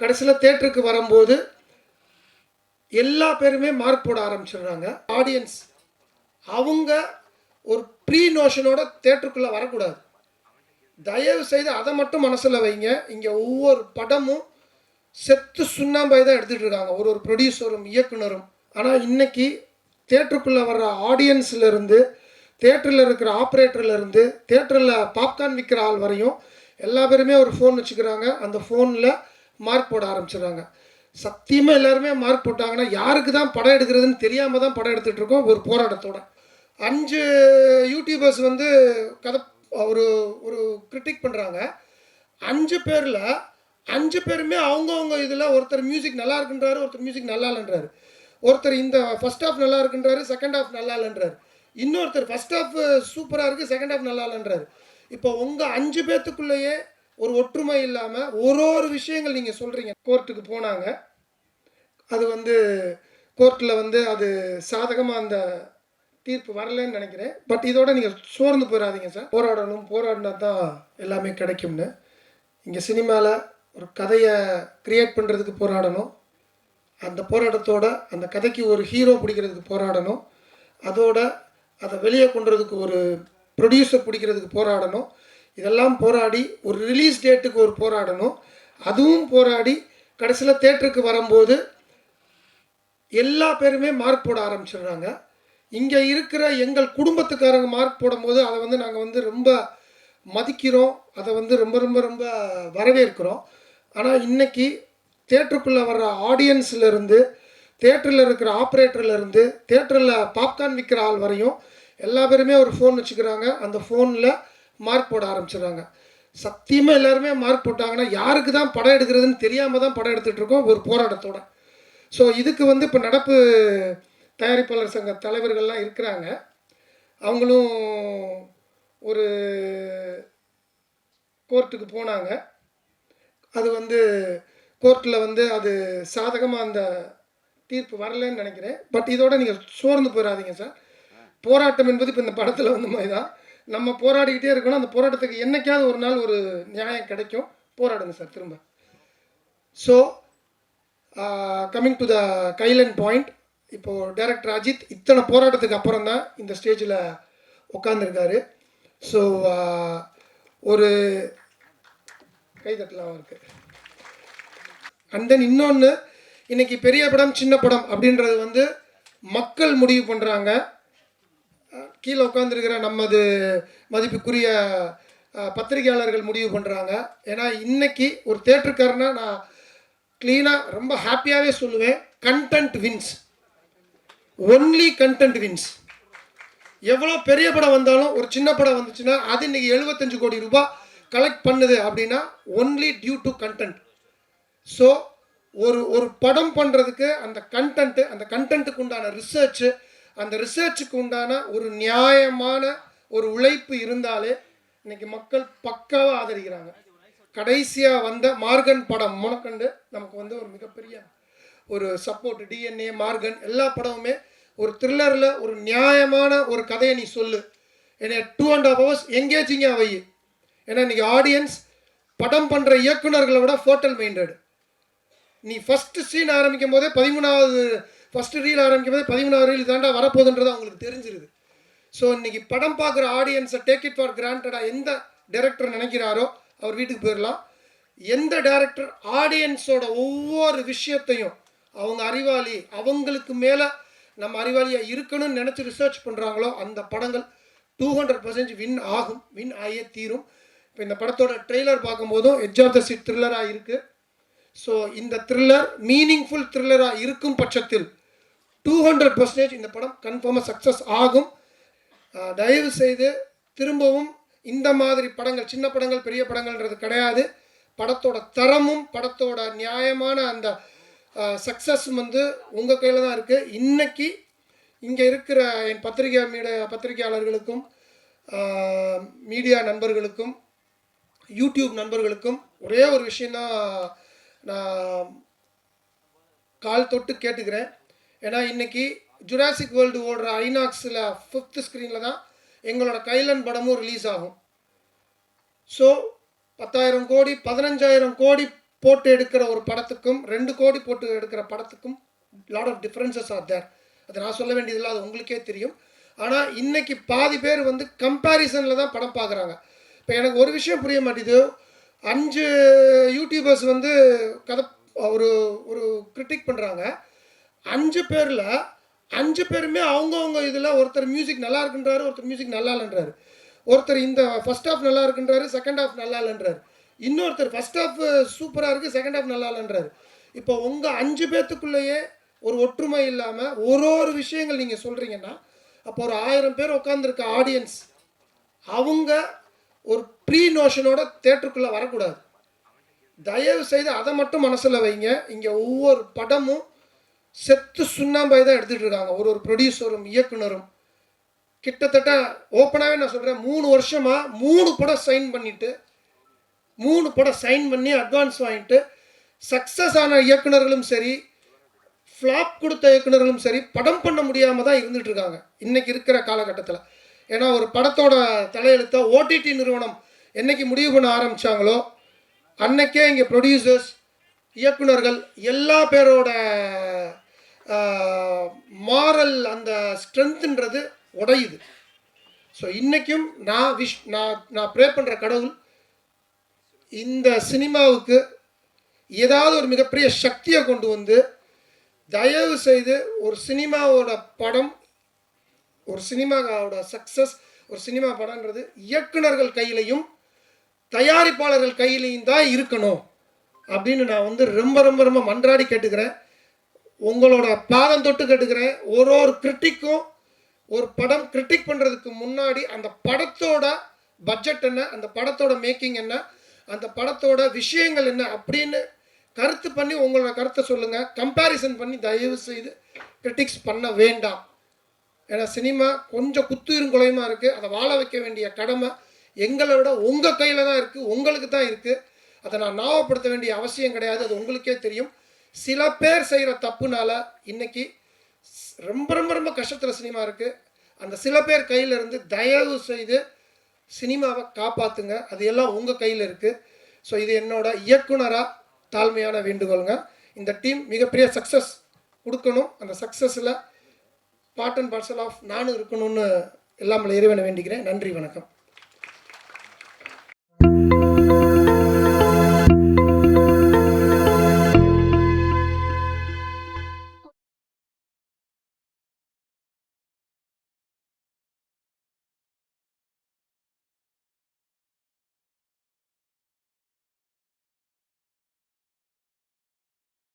கடைசியில் தேட்டருக்கு வரும்போது எல்லா பேருமே மார்க் போட ஆரம்பிச்சிடுறாங்க. ஆடியன்ஸ் அவங்க ஒரு ப்ரீ நோஷனோட தேட்டருக்குள்ளே வரக்கூடாது. தயவு செய்து அதை மட்டும் மனசில் வைங்க. இங்கே ஒவ்வொரு படமும் செத்து சுண்ணாம்பாய் தான் எடுத்துகிட்டு இருக்காங்க. ஒரு ஒரு ப்ரொடியூசரும் இயக்குனரும். ஆனால் இன்றைக்கி தேட்டருக்குள்ளே வர்ற ஆடியன்ஸ்லேருந்து தேட்டரில் இருக்கிற ஆப்ரேட்டர்லேருந்து தேட்டரில் பாப்கார்ன் விற்கிற ஆள் வரையும் எல்லா பேருமே ஒரு ஃபோன் வச்சுக்கிறாங்க. அந்த ஃபோனில் மார்க் போட ஆரம்பிச்சிடுறாங்க. சத்தியமாக எல்லாருமே மார்க் போட்டாங்கன்னா யாருக்கு தான் படம் எடுக்கிறதுன்னு தெரியாமல் தான் படம் எடுத்துகிட்டு இருக்கோம்? ஒரு போராட்டத்தோட. அஞ்சு யூடியூபர்ஸ் வந்து கதை ஒரு ஒரு கிரிட்டிக் பண்ணுறாங்க அஞ்சு பேரில் அஞ்சு பேருமே அவங்கவுங்க இதில் ஒருத்தர் மியூசிக் நல்லா இருக்குன்றாரு ஒருத்தர் மியூசிக் நல்லா இல்லைன்றாரு. ஒருத்தர் இந்த ஃபர்ஸ்ட் ஹாஃப் நல்லா இருக்குன்றாரு செகண்ட் ஹாஃப் நல்லா இல்லைன்றாரு. இன்னொருத்தர் ஃபஸ்ட் ஹாஃப் சூப்பராக இருக்குது செகண்ட் ஹாஃப் நல்லா இல்லைன்றாரு. இப்போ உங்கள் அஞ்சு பேர்த்துக்குள்ளேயே ஒரு ஒற்றுமை இல்லாமல் ஒரு ஒரு விஷயங்கள் நீங்கள் சொல்கிறீங்க கோர்ட்டுக்கு போனாங்க. அது வந்து கோர்ட்டில் வந்து அது சாதகமாக அந்த தீர்ப்பு வரலன்னு நினைக்கிறேன். பட் இதோட நீங்கள் சோர்ந்து போயிடாதீங்க சார். போராடணும் போராடினா தான் எல்லாமே கிடைக்கும்னு. இங்கே சினிமாவில் ஒரு கதையை க்ரியேட் பண்ணுறதுக்கு போராடணும். அந்த போராட்டத்தோட அந்த கதைக்கு ஒரு ஹீரோ பிடிக்கிறதுக்கு போராடணும். அதோட அதை வெளியே கொண்டுறதுக்கு ஒரு ப்ரொடியூசர் பிடிக்கிறதுக்கு போராடணும். இதெல்லாம் போராடி ஒரு ரிலீஸ் டேட்டுக்கு ஒரு போராடணும். அதுவும் போராடி கடைசியில் தேட்டருக்கு வரும்போது எல்லா பேருமே மார்க் போட ஆரம்பிச்சிடுறாங்க. இங்கே இருக்கிற எங்கள் குடும்பத்துக்காரங்க மார்க் போடும்போது அதை வந்து நாங்கள் வந்து ரொம்ப மதிக்கிறோம். அதை வந்து ரொம்ப ரொம்ப ரொம்ப வரவேற்கிறோம். ஆனால் இன்றைக்கி தேட்டருக்குள்ளே வர்ற ஆடியன்ஸ்லேருந்து தேட்டரில் இருக்கிற ஆப்ரேட்டர்லேருந்து தேட்டரில் பாப்கார்ன் விற்கிற ஆள் வரையும் எல்லா பேருமே ஒரு ஃபோன் வச்சுக்கிறாங்க. அந்த ஃபோனில் மார்க் போட ஆரம்பிச்சிடுறாங்க. சத்தியமாக எல்லாருமே மார்க் போட்டாங்கன்னா யாருக்கு தான் படம் எடுக்கிறதுன்னு தெரியாமல் தான் படம் எடுத்துகிட்டு இருக்கோம்? ஒரு போராட்டத்தோட. ஸோ இதுக்கு வந்து இப்போ நடப்பு தயாரிப்பாளர் சங்க தலைவர்கள்லாம் இருக்கிறாங்க. அவங்களும் ஒரு கோர்ட்டுக்கு போனாங்க. அது வந்து கோர்ட்டில் வந்து அது சாதகமாக அந்த தீர்ப்பு வரலன்னு நினைக்கிறேன். பட் இதோட நீங்கள் சோர்ந்து போயிடாதீங்க சார். போராட்டம் என்பது இப்போ இந்த படத்தில் வந்த மாதிரி தான் நம்ம போராடிக்கிட்டே இருக்கணும். அந்த போராட்டத்துக்கு என்னைக்காவது ஒரு நாள் ஒரு நியாயம் கிடைக்கும். போராடுங்க சார் திரும்ப. ஸோ கம்மிங் டு த கைலன் பாயிண்ட் இப்போது டைரக்டர் அஜித் இத்தனை போராட்டத்துக்கு அப்புறம் தான் இந்த ஸ்டேஜில் உட்காந்துருக்காரு ஸோ uh, ஒரு கைதட்டலாம் இருக்கு? அண்ட் தென் இன்னொன்று இன்னைக்கு பெரிய படம் சின்ன படம் அப்படின்றது வந்து மக்கள் முடிவு பண்ணுறாங்க கீழே உட்காந்துருக்கிற நமது மதிப்புக்குரிய பத்திரிகையாளர்கள் முடிவு பண்ணுறாங்க ஏன்னா இன்னைக்கு ஒரு தேட்டருக்காரனா நான் க்ளீனாக ரொம்ப ஹாப்பியாகவே சொல்லுவேன். Content wins only content wins எவ்வளோ பெரிய படம் வந்தாலும் ஒரு சின்ன படம் வந்துச்சுன்னா அது இன்றைக்கி எழுபத்தஞ்சு கோடி ரூபாய் கலெக்ட் பண்ணுது அப்படின்னா only due to content so ஒரு ஒரு படம் பண்ணுறதுக்கு அந்த கண்டென்ட்டு அந்த கண்டென்ட்டுக்கு உண்டான ரிசர்ச்சு அந்த ரிசர்ச்சுக்கு உண்டான ஒரு நியாயமான ஒரு உழைப்பு இருந்தாலே இன்னைக்கு மக்கள் பக்காவாக ஆதரிக்கிறாங்க. கடைசியாக வந்த மார்கன் படம் முனக்கண்டு நமக்கு வந்து ஒரு மிகப்பெரிய ஒரு சப்போர்ட் டிஎன்ஏ மார்கன் எல்லா படமுமே ஒரு த்ரில்லரில் ஒரு நியாயமான ஒரு கதையை நீ சொல்லு. என்னை டூ அண்ட் ஹாஃப் ஹவர்ஸ் எங்கேஜிங்காக வை. ஏன்னா இன்னைக்கு ஆடியன்ஸ் படம் பண்ணுற இயக்குனர்களை விட ஃபோட்டல் மைண்டட் நீ ஃபஸ்ட்டு சீன் ஆரம்பிக்கும் போதே பதிமூணாவது ஃபஸ்ட்டு ரீல் ஆரம்பிக்கும் போது பதிமூணாவது ரீல் தாண்டா வரப்போகுதுன்றது அவங்களுக்கு தெரிஞ்சிருது. ஸோ இன்னைக்கு படம் பார்க்குற ஆடியன்ஸை டேக் இட் ஃபார் கிராண்டடாக எந்த டேரக்டர் நினைக்கிறாரோ அவர் வீட்டுக்கு போயிடலாம் எந்த டேரக்டர் ஆடியன்ஸோட ஒவ்வொரு விஷயத்தையும் அவங்க அறிவாளி அவங்களுக்கு மேலே நம்ம அறிவாளியாக இருக்கணும்னு நினச்சி ரிசர்ச் பண்ணுறாங்களோ அந்த படங்கள் டூ ஹண்ட்ரட் பர்சன்ட் வின் ஆகும் வின் ஆகியே தீரும். இப்போ இந்த படத்தோட ட்ரெய்லர் பார்க்கும்போதும் எட்ஜ் ஆஃப் த சீட் த்ரில்லராக இருக்குது ஸோ இந்த த்ரில்லர் மீனிங்ஃபுல் த்ரில்லராக இருக்கும் பட்சத்தில் டூ ஹண்ட்ரட் பர்சன்டேஜ் இந்த படம் கன்ஃபார்மாக சக்ஸஸ் ஆகும். தயவு செய்து திரும்பவும் இந்த மாதிரி படங்கள் சின்ன படங்கள் பெரிய படங்கள்ன்றது கிடையாது. படத்தோட தரமும் படத்தோட நியாயமான அந்த சக்ஸஸும் வந்து உங்கள் கையில் தான் இருக்குது இன்றைக்கி இங்கே இருக்கிற என் பத்திரிகை மீட பத்திரிகையாளர்களுக்கும் மீடியா நண்பர்களுக்கும் யூடியூப் நண்பர்களுக்கும் ஒரே ஒரு விஷயந்தான் நான் கால் தொட்டு கேட்டுக்கிறேன். ஏன்னா இன்றைக்கி ஜுராசிக் வேர்ல்டு ஓடுற ஐநாக்ஸில் ஃபிஃப்த் ஸ்க்ரீனில் தான் எங்களோட கைலன் படமும் ரிலீஸ் ஆகும். ஸோ பத்தாயிரம் கோடி பதினஞ்சாயிரம் கோடி போட்டு எடுக்கிற ஒரு படத்துக்கும் ரெண்டு கோடி போட்டு எடுக்கிற படத்துக்கும் lot of differences are there அதை நான் சொல்ல வேண்டியதில்லை அது உங்களுக்கே தெரியும். ஆனால் இன்றைக்கி பாதி பேர் வந்து கம்பேரிசனில் தான் படம் பார்க்குறாங்க. இப்போ எனக்கு ஒரு விஷயம் புரிய மாட்டேது. அஞ்சு யூடியூபர்ஸ் வந்து கதை ஒரு ஒரு கிரிட்டிக் பண்ணுறாங்க அஞ்சு பேரில் அஞ்சு பேருமே அவங்கவுங்க இதில் ஒருத்தர் மியூசிக் நல்லா இருக்குன்றாரு ஒருத்தர் மியூசிக் நல்லா இல்லைன்றாரு. ஒருத்தர் இந்த ஃபர்ஸ்ட் ஹாஃப் நல்லா இருக்குன்றாரு செகண்ட் ஹாஃப் நல்லா இல்லைன்றாரு. இன்னொருத்தர் ஃபஸ்ட் ஹாஃப் சூப்பராக இருக்குது செகண்ட் ஹாஃப் நல்லா இல்லைன்றாரு. இப்போ உங்கள் அஞ்சு பேர்த்துக்குள்ளேயே ஒரு ஒற்றுமை இல்லாமல் ஒரு ஒரு விஷயங்கள் நீங்கள் சொல்கிறீங்கன்னா அப்போ ஒரு ஆயிரம் பேர் உட்காந்துருக்க ஆடியன்ஸ் அவங்க ஒரு ப்ரீ நோஷனோட தேட்டருக்குள்ளே வரக்கூடாது. தயவு செய்து அதை மட்டும் மனசில் வைங்க. இங்கே ஒவ்வொரு படமும் செத்து சுண்ணாம்பாய் தான் எடுத்துகிட்டு இருக்காங்க. ஒரு ஒரு ப்ரொடியூசரும் இயக்குனரும். கிட்டத்தட்ட ஓப்பனாகவே நான் சொல்கிறேன் மூணு வருஷமாக மூணு படம் சைன் பண்ணிவிட்டு மூணு படம் சைன் பண்ணி அட்வான்ஸ் வாங்கிட்டு சக்ஸஸ் ஆன இயக்குனர்களும் சரி ஃப்ளாப் கொடுத்த இயக்குனர்களும் சரி படம் பண்ண முடியாமல் தான் இருந்துகிட்டு இருக்காங்க. இன்றைக்கி இருக்கிற காலகட்டத்தில். ஏன்னா ஒரு படத்தோட தலையெழுத்தை ஓடிடி நிறுவனம் என்னைக்கு முடிவு பண்ண ஆரம்பித்தாங்களோ அன்னைக்கே இங்கே ப்ரொடியூசர்ஸ் இயக்குனர்கள் எல்லா பேரோட மாரல் அந்த ஸ்ட்ரென்த்துன்றது உடையுது. ஸோ இன்றைக்கும் நான் விஷ் நான் நான் ப்ரே பண்ணுற கடவுள் இந்த சினிமாவுக்கு ஏதாவது ஒரு மிகப்பெரிய சக்தியை கொண்டு வந்து தயவு செய்து ஒரு சினிமாவோட படம் ஒரு சினிமாவோட சக்ஸஸ் ஒரு சினிமா படம்ன்றது இயக்குனர்கள் கையிலையும் தயாரிப்பாளர்கள் கையிலையும் தான் இருக்கணும் அப்படின்னு நான் வந்து ரொம்ப ரொம்ப ரொம்ப மன்றாடி கேட்டுக்கிறேன். உங்களோட பாதம் தொட்டு கேட்டுக்கிறேன் ஒரு ஒரு கிரிட்டிக்கும் ஒரு படம் கிரிட்டிக் பண்ணுறதுக்கு முன்னாடி அந்த படத்தோட பட்ஜெட் என்ன அந்த படத்தோட மேக்கிங் என்ன அந்த படத்தோட விஷயங்கள் என்ன அப்படின்னு கருத்து பண்ணி உங்களோட கருத்தை சொல்லுங்கள் கம்பேரிசன் பண்ணி தயவு செய்து கிரிட்டிக்ஸ் பண்ண வேண்டாம். ஏன்னா சினிமா கொஞ்சம் குத்துயிரும் குலையுமா இருக்குது அதை வாழ வைக்க வேண்டிய கடமை எங்களை விட உங்கள் கையில் தான் இருக்குது உங்களுக்கு தான் இருக்குது அதை நான் ஞாபகப்படுத்த வேண்டிய அவசியம் கிடையாது. அது உங்களுக்கே தெரியும். சில பேர் செய்கிற தப்புனால இன்னைக்கு ரொம்ப ரொம்ப ரொம்ப கஷ்டத்தில் சினிமா இருக்குது அந்த சில பேர் கையில் இருந்து தயவு செய்து சினிமாவை காப்பாற்றுங்க அது எல்லாம் உங்கள் கையில் இருக்குது ஸோ இது என்னோட இயக்குனராக தாழ்மையான வேண்டுகோளுங்க. இந்த டீம் மிகப்பெரிய சக்ஸஸ் கொடுக்கணும். அந்த சக்ஸஸில் பார்ட் அண்ட் பார்சல் ஆஃப் நானும் இருக்கணும்னு எல்லாம் இறைவனை வேண்டிக்கிறேன். நன்றி வணக்கம்.